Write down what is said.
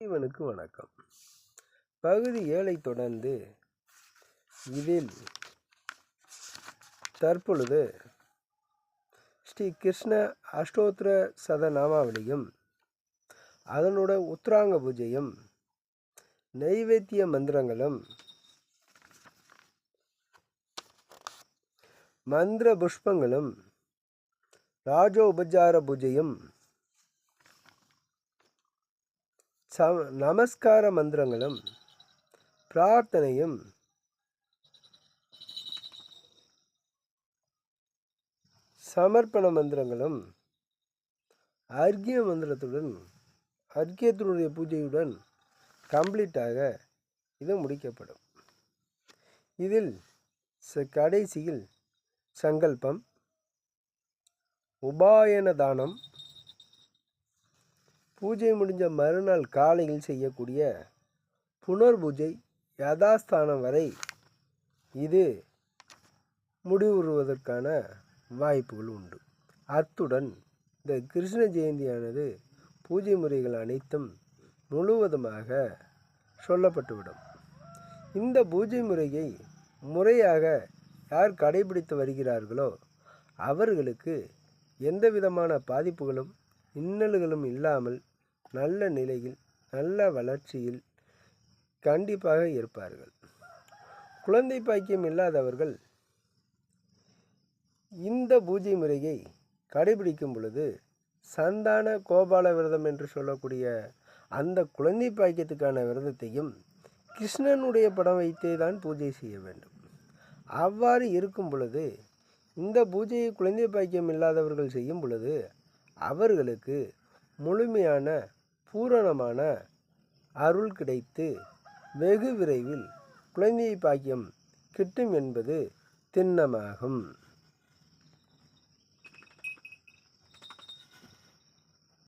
இவனுக்கு வணக்கம். பகுதி ஏழை தொடர்ந்து இதில் தற்பொழுது ஸ்ரீ கிருஷ்ண அஷ்டோத்திர சதநாமாவளியும் அதனோட உத்ராங்க பூஜையும் நைவேத்திய மந்திரங்களும் மந்திர புஷ்பங்களும் ராஜோபச்சார பூஜையும் ச நமஸ்கார மந்திரங்களும் பிரார்த்தனையும் சமர்ப்பண மந்திரங்களும் அர்க்கிய மந்திரத்துடன் அர்க்கியத்தினுடைய பூஜையுடன் கம்ப்ளீட்டாக இது முடிக்கப்படும். இதில் ச- கடைசியில் சங்கல்பம் உபாயன தானம் பூஜை முடிஞ்ச மறுநாள் காலையில் செய்யக்கூடிய புனர் பூஜை யதாஸ்தானம் வரை இது முடிவுறுவதற்கான வாய்ப்புகள் உண்டு. அத்துடன் இந்த கிருஷ்ண ஜெயந்தியானது பூஜை முறைகள் அனைத்தும் முழுவதுமாக சொல்லப்பட்டுவிடும். இந்த பூஜை முறையை முறையாக யார் கடைபிடித்து வருகிறார்களோ அவர்களுக்கு எந்த விதமான பாதிப்புகளும் இன்னல்களும் இல்லாமல் நல்ல நிலையில் நல்ல வளர்ச்சியில் கண்டிப்பாக இருப்பார்கள். குழந்தை பாக்கியம் இல்லாதவர்கள் இந்த பூஜை முறையை கடைபிடிக்கும் பொழுது சந்தான கோபால விரதம் என்று சொல்லக்கூடிய அந்த குழந்தை பாக்கியத்துக்கான விரதத்தையும் கிருஷ்ணனுடைய படம் வைத்தே தான் பூஜை செய்ய வேண்டும். அவ்வாறு இருக்கும் பொழுது இந்த பூஜையை குழந்தை பாக்கியம் இல்லாதவர்கள் செய்யும் பொழுது அவர்களுக்கு முழுமையான பூரணமான அருள் கிடைத்து வெகு விரைவில் குழந்தை பாக்கியம் கிட்டும் என்பது திண்ணமாகும்.